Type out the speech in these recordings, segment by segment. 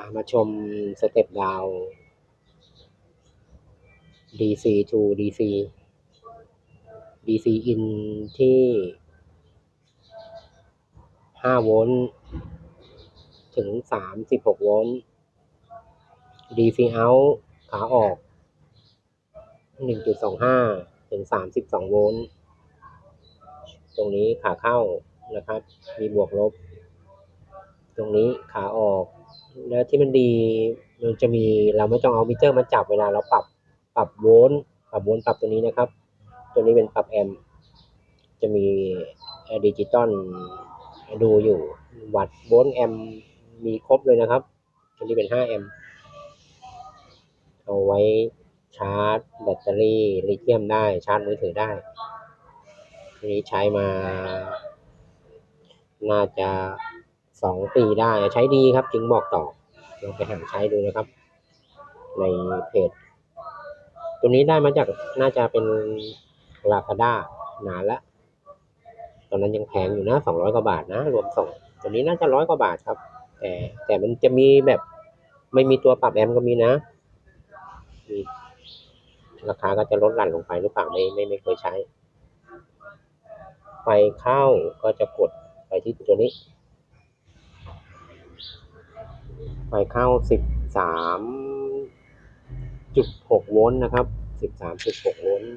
ามาชมสเต็ปดาว DC to DC DC in ที่ 5 โวลต์ ถึง 36 โวลต์ DC out ขาออก 1.25 ถึง 32 โวลต์ ตรงนี้ขาเข้านะครับ มีบวกลบ ตรงนี้ขาออก แล้วที่มันดีมันจะมีเราไม่ต้องเอามิเตอร์มาจับเวลาเราปรับปรับโวลต์ปรับโวลต์ปรับตัวนี้นะครับ ตัวนี้เป็นปรับแอมป์จะมีดิจิตอลดูอยู่วัดโวลต์แอมป์มีครบเลยนะครับตัวนี้เป็น 5 แอมป์เอาไว้ชาร์จ แบตเตอรี่ลิเธียมได้ชาร์จมือถือได้ทีนี้ใช้มา น่าจะ สองปีได้ใช้ดีครับ จึงบอกต่อลองไปหาใช้ดูนะครับ ในเพจ ตัวนี้ได้มาจากน่าจะเป็นลา a าด้านานละตอนนั้นยังแพงอยู่นะสองร้อยกว่าบาทนะ รวมส่ง ตัวนี้น่าจะร้อยกว่าบาทครับ แต่แต่มันจะมีแบบไม่มีตัวปรับแอมป์ก็มีนะมีราคาก็จะลดหลั่นลงไปหรือเปล่าไม่ไม่ไม่เคยใช้ ไฟเข้าก็จะกดไปที่ตัวนี้ ไฟเข้า 13.6 โวลต์นะครับ 13.6 โวลต์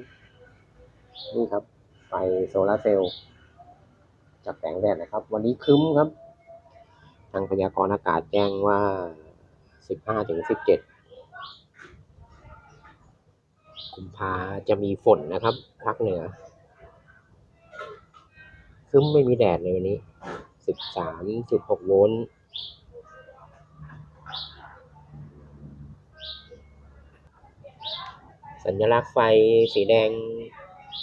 นี่ครับ ไฟโซลาร์เซลล์จากแสงแดดนะครับ วันนี้คึ้มครับ ทางพยากรณ์อากาศแจ้งว่า 15-17กุมภาจะมีฝนนะครับภาคเหนือคึ้มไม่มีแดดเลยวันนี้ 13.6 โวลต์ สัญลักษณ์ไฟสีแดง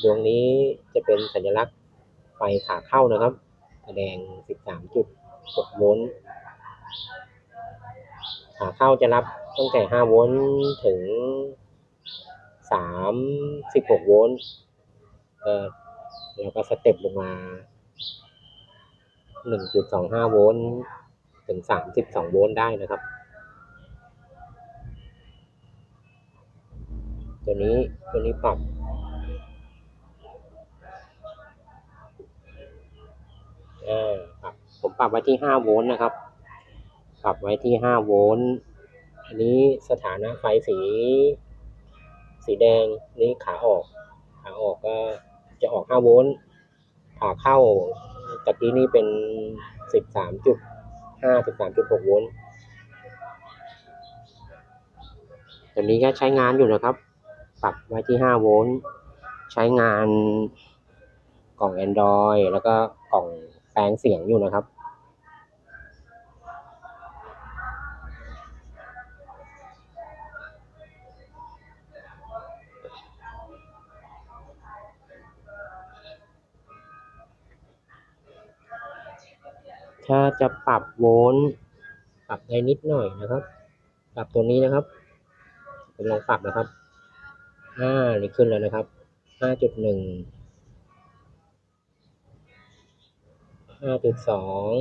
ดวงนี้จะเป็นสัญลักษณ์ไฟขาเข้านะครับ แสดง 13.6 โวลต์ ขาเข้าจะรับตั้งแต่ 5 โวลต์ถึง 36 โวลต์ก็แล้วก็สเต็ปลงมา 1.25 โวลต์ ถึง 32 โวลต์ได้นะครับ ตัวนี้ตัวนี้ปรับอ่าปรับผมปรับไว้ที่5โวลต์นะครับ ปรับไว้ที่5โวลต์อันนี้สถานะไฟสี สีแดงนี่ขาออก ขาออกก็จะออก5โวลต์ขาเข้าตะกี้นี่เป็น13.5 13.6โวลต์ตัวนี้ก็ใช้งานอยู่นะครับ ปรับไว้ที่ 5 โวลต์ ใช้งานกล่อง Android แล้วก็กล่องแปลงเสียงอยู่นะครับ ถ้าจะปรับโวลต์ปรับได้นิดหน่อยนะครับ ปรับตัวนี้นะครับผมลองปรับนะครับ ห้านี่ขึ้นแล้วนะครับห้าจุดหนึ่งห้าจุดสอง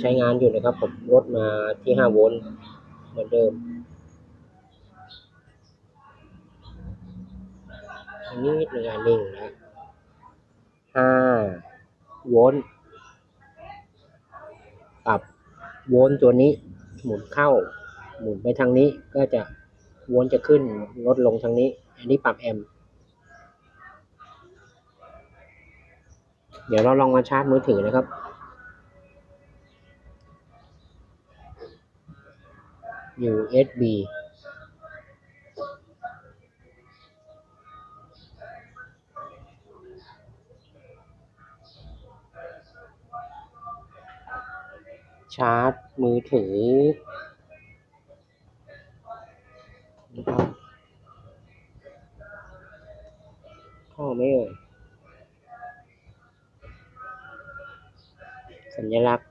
ใช้งานอยู่นะครับ ผมลดมาที่ห้าโวลต์เหมือนเดิม อันนี้นิดหนึ่งอันนิ่งนะห้าโวลต์ปรับโวลต์ตัวนี้หมุนเข้า หมุนไปทางนี้ก็จะวลต์จะขึ้นลดลงทางนี้ อันนี้ปรับแอมป์เดี๋ยวเราลองมาชาร์จมือถือนะครับ USB ชาร์จมือถือ ไหม่เอ่ย สัญลักษณ์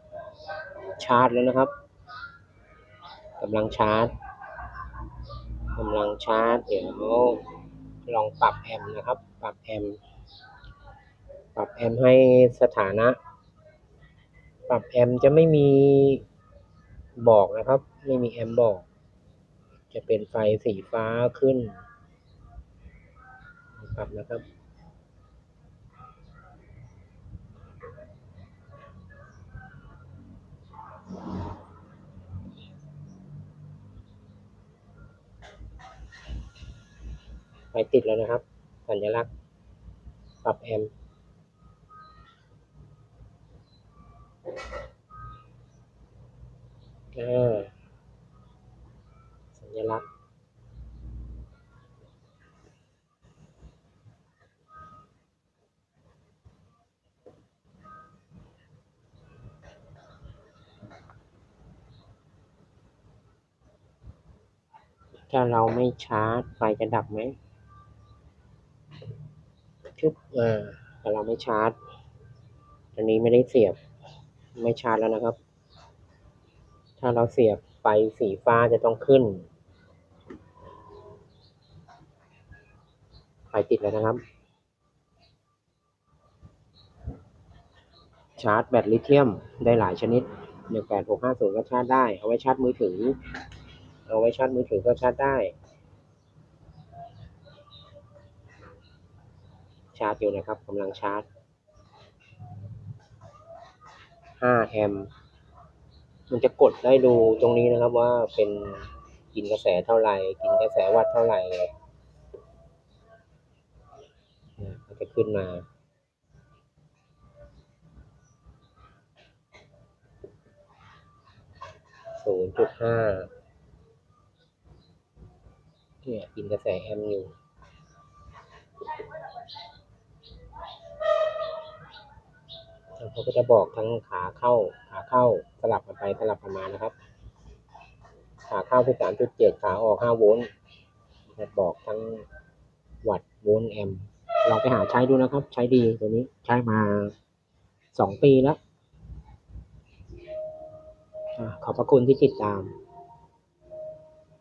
ชาร์จแล้วนะครับกำลังชาร์จกำลังชาร์จ เดี๋ยวลองปรับแอมนะครับ ปรับแอม ปรับแอมให้สถานะ ปรับแอมจะไม่มีบอกนะครับ ไม่มีแอมบอก จะเป็นไฟสีฟ้าขึ้น ปรับนะครับ ไฟติดแล้วนะครับ สัญลักษณ์ปรับแอมสัญลักษณ์ถ้าเราไม่ชาร์จไฟจะดับไหม อ่าถ้าเราไม่ชาร์จอันนี้ไม่ได้เสียบ ไม่ชาร์จแล้วนะครับ ถ้าเราเสียบไฟสีฟ้าจะต้องขึ้น ไฟติดแล้วนะครับ ชาร์จแบตลิเธียมได้หลายชนิด 18650 ก็ชาร์จได้ เอาไว้ชาร์จมือถือ เอาไว้ชาร์จมือถือก็ชาร์จได้ ชาร์จอยู่นะครับกำลังชาร์จ5แอมมันจะกดได้ดูตรงนี้นะครับว่าเป็นกินกระแสเท่าไหร่ กินกระแสวัตต์เท่าไหร่เนี่ยก็จะขึ้นมาศูนย์จุดห้าเนี่ยกินกระแสแอมอยู่ เขาก็จะบอกทั้งขาเข้า ขาเข้าสลับกันไปสลับกันมานะครับ ขาเข้าคือสามจุดเจ็ดขาออกห้าโวลต์จะบอกทั้งวัตต์โวลต์แอมป์ลองไปหาใช้ดูนะครับ ใช้ดีตัวนี้ใช้มาสองปีแล้วอขอบพระคุณที่ติดตาม